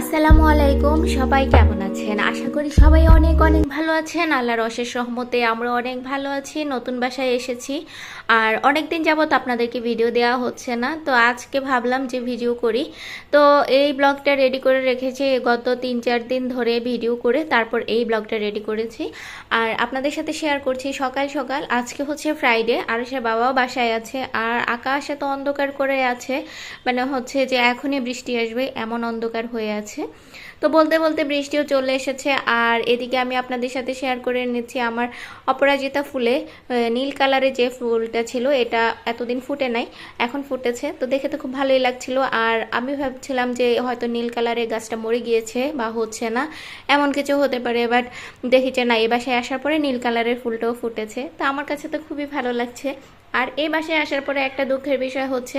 আসসালামু আলাইকুম, সবাই কেমন আছেন? আশা করি সবাই অনেক অনেক ভালো আছেন। আল্লাহর অশেষ রহমতে আমরা অনেক ভালো আছি, নতুন বাসায় এসেছি। আর অনেক দিন যাবত আপনাদেরকে ভিডিও দেওয়া হচ্ছে না, তো আজকে ভাবলাম যে ভিডিও করি। তো এই ব্লগটা রেডি করে রেখেছি, গত তিন চার দিন ধরে ভিডিও করে তারপর এই ব্লগটা রেডি করেছি। আর আপনাদের সাথে শেয়ার করছি, সকাল সকাল, আজকে হচ্ছে ফ্রাইডে আর সে বাবাও বাসায় আছে, আর আকাশ এত অন্ধকার করে আছে মানে হচ্ছে যে এখনই বৃষ্টি আসবে, এমন অন্ধকার হয়ে আছে। তো বলতে বলতে বৃষ্টিও চলে এসেছে। আর এদিকে আমি আপনাদের সাথে শেয়ার করে নিচ্ছি আমার অপরাজিতা ফুলে নীল কালারের যে ফুলটা ছিল, এটা এতদিন ফুটে নাই, এখন ফুটেছে। তো দেখে তো খুব ভালোই লাগছিল। আর আমি ভাবছিলাম যে হয়তো নীল কালারের গাছটা মরে গিয়েছে বা হচ্ছে না, এমন কিছু হতে পারে। বাট দেখি যে না, এই বাসায় আসার পরে নীল কালারের ফুলটাও ফুটেছে। তো আমার কাছে তো খুবই ভালো লাগছে। আর এই বাসায় আসার পরে একটা দুঃখের বিষয় হচ্ছে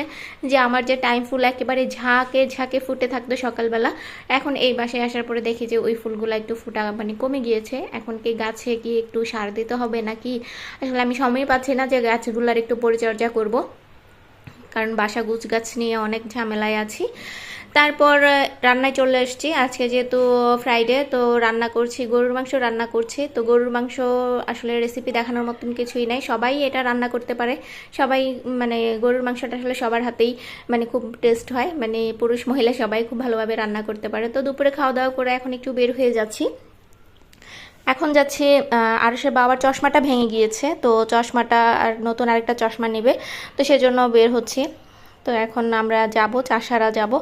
যে আমার যে টাইম ফুল একেবারে ঝাঁকে ঝাঁকে ফুটে থাকতো সকালবেলা, এখন এই বাসায় আসার পরে দেখি যে ওই ফুলগুলো একটু ফুটা মানে কমে গিয়েছে। এখন কি গাছে কি একটু সার দিতে হবে নাকি? আসলে আমি সময় পাচ্ছি না যে গাছগুলোর একটু পরিচর্যা করব। কারণ বাসা গুছ গাছ নিয়ে অনেক ঝামেলায় আছি। তারপর রান্নায় চলে এসেছি আজকে যেহেতু ফ্রাইডে তো রান্না করছি, গরুর মাংস রান্না করছি। তো গরুর মাংস আসলে রেসিপি দেখানোর মতন কিছুই নাই। সবাই এটা রান্না করতে পারে। সবাই মানে গরুর মাংসটা আসলে সবার হাতেই মানে খুব টেস্ট হয়। মানে পুরুষ মহিলা সবাই খুব ভালোভাবে রান্না করতে পারে। তো দুপুরে খাওয়া দাওয়া করে এখন একটু বের হয়ে যাচ্ছি। এখন যাচ্ছে আর সে বাবার চশমাটা ভেঙে গিয়েছে। তো চশমাটা আর নতুন আরেকটা চশমা নেবে। তো সেজন্য বের হচ্ছি। তো এখন আমরা যাব, চাষারা যাব।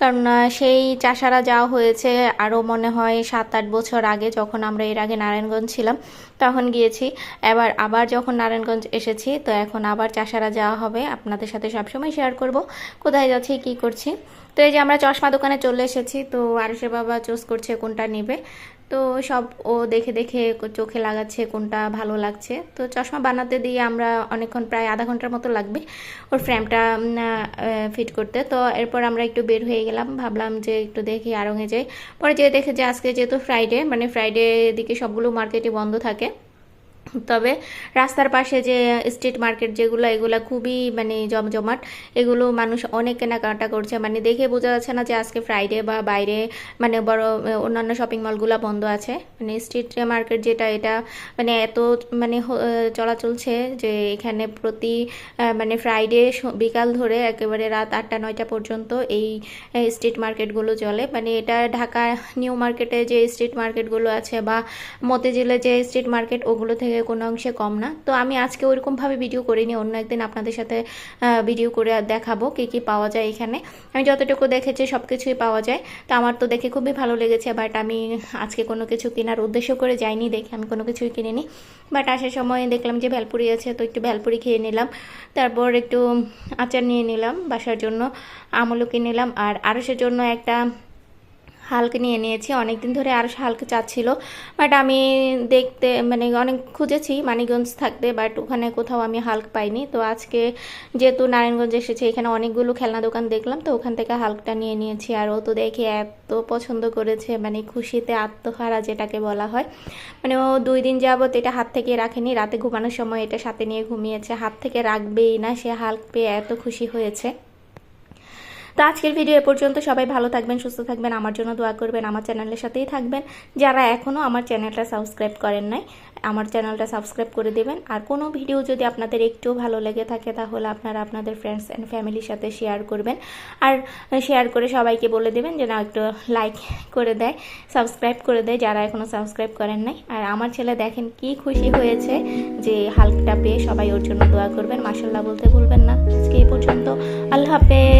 কারণ সেই চাষারা যাওয়া হয়েছে আরও মনে হয় সাত আট বছর আগে যখন আমরা এর আগে নারায়ণগঞ্জ ছিলাম, তখন গিয়েছি। এবার আবার যখন নারায়ণগঞ্জ এসেছি, তো এখন আবার চাষারা যাওয়া হবে। আপনাদের সাথে সবসময় শেয়ার করব, কোথায় যাচ্ছি, কি করছি। তো এই যে আমরা চশমা দোকানে চলে এসেছি, তো আরুষের বাবা চুজ করছে কোনটা নেবে। তো সব ও দেখে দেখে চোখে লাগাচ্ছে কোনটা ভালো লাগছে। তো চশমা বানাতে দিয়ে আমরা অনেকক্ষণ প্রায় আধা ঘণ্টার মতো লাগবে ওর ফ্রেমটা ফিট করতে। তো এরপর আমরা একটু বের হয়ে গেলাম, ভাবলাম যে একটু দেখি আরঙে যাই। পরে যেয়ে দেখে যে আজকে যেহেতু ফ্রাইডে মানে ফ্রাইডে দিকে সবগুলো মার্কেটই বন্ধ থাকে। তবে রাস্তার পাশে যে স্ট্রিট মার্কেট যেগুলো, এগুলো খুবই মানে জমজমাট, এগুলো মানুষ অনেক কেনাকাটা করছে। মানে দেখে বোঝা যাচ্ছে না যে আজকে ফ্রাইডে বা বাইরে মানে বড় অন্যান্য শপিং মলগুলো বন্ধ আছে। মানে স্ট্রিট মার্কেট যেটা, এটা মানে এত মানে চলাচলছে যে এখানে প্রতি মানে ফ্রাইডে বিকাল ধরে একেবারে রাত আটটা, নয়টা পর্যন্ত এই স্ট্রিট মার্কেটগুলো চলে। মানে এটা ঢাকা নিউ মার্কেটে যে স্ট্রিট মার্কেটগুলো আছে বা মতিঝিলে যে স্ট্রিট মার্কেট ওগুলো থেকে কোনো অংশে কম না। তো আমি আজকে ওইরকমভাবে ভিডিও করিনি, অন্য একদিন আপনাদের সাথে ভিডিও করে দেখাবো কী কী পাওয়া যায় এখানে। আমি যতটুকু দেখেছি সব কিছুই পাওয়া যায়। তো আমার তো দেখে খুবই ভালো লেগেছে বাট আমি আজকে কোনো কিছু কেনার উদ্দেশ্য করে যাইনি দেখে আমি কোনো কিছুই কিনিনি। বাট আসার সময় দেখলাম যে ভ্যালপুরি আছে, তো একটু ভেলপুরি খেয়ে নিলাম। তারপর একটু আচার নিয়ে নিলাম বাসার জন্য, আমলকি নিলাম। আর আরসের জন্য একটা হালক নিয়ে নিয়েছি। অনেক দিন ধরে আরও হালকা চাচ্ছিল। বাট আমি দেখতে মানে অনেক খুঁজেছি, মানিকগঞ্জ থাকতে বাট ওখানে কোথাও আমি হালক পাইনি। তো আজকে যেহেতু নারায়ণগঞ্জ এসেছে, এখানে অনেকগুলো খেলনা দোকান দেখলাম, তো ওখান থেকে হালকটা নিয়ে নিয়েছি। আর ও তো দেখে এত পছন্দ করেছে মানে খুশিতে আত্মহারা যেটাকে বলা হয়। মানে ও দুই দিন যাবত এটা হাত থেকে রাখেনি, রাতে ঘুমানোর সময় এটা সাথে নিয়ে ঘুমিয়েছে। হাত থেকে রাখবেই না, সে হালক পেয়ে এত খুশি হয়েছে। তো আজকের ভিডিও এ পর্যন্ত সবাই ভালো থাকবেন, সুস্থ থাকবেন, আমার জন্য দোয়া করবেন, আমার চ্যানেলের সাথেই থাকবেন। যারা এখনও আমার চ্যানেলটা সাবস্ক্রাইব করেন নাই, আমার চ্যানেলটা সাবস্ক্রাইব করে দেবেন। আর কোনো ভিডিও যদি আপনাদের একটু ভালো লেগে থাকে, তাহলে আপনারা আপনাদের ফ্রেন্ডস অ্যান্ড ফ্যামিলির সাথে শেয়ার করবেন। আর শেয়ার করে সবাইকে বলে দেবেন যে না একটু লাইক করে দেয় সাবস্ক্রাইব করে দেয় যারা এখনও সাবস্ক্রাইব করেন নাই। আর আমার ছেলে দেখেন কি খুশি হয়েছে যে হালকটা পেয়ে সবাই ওর জন্য দোয়া করবেন। মাসাল্লাহ বলতে ভুলবেন না। আজকে এই পর্যন্ত। আল্লাহ হাফেজ।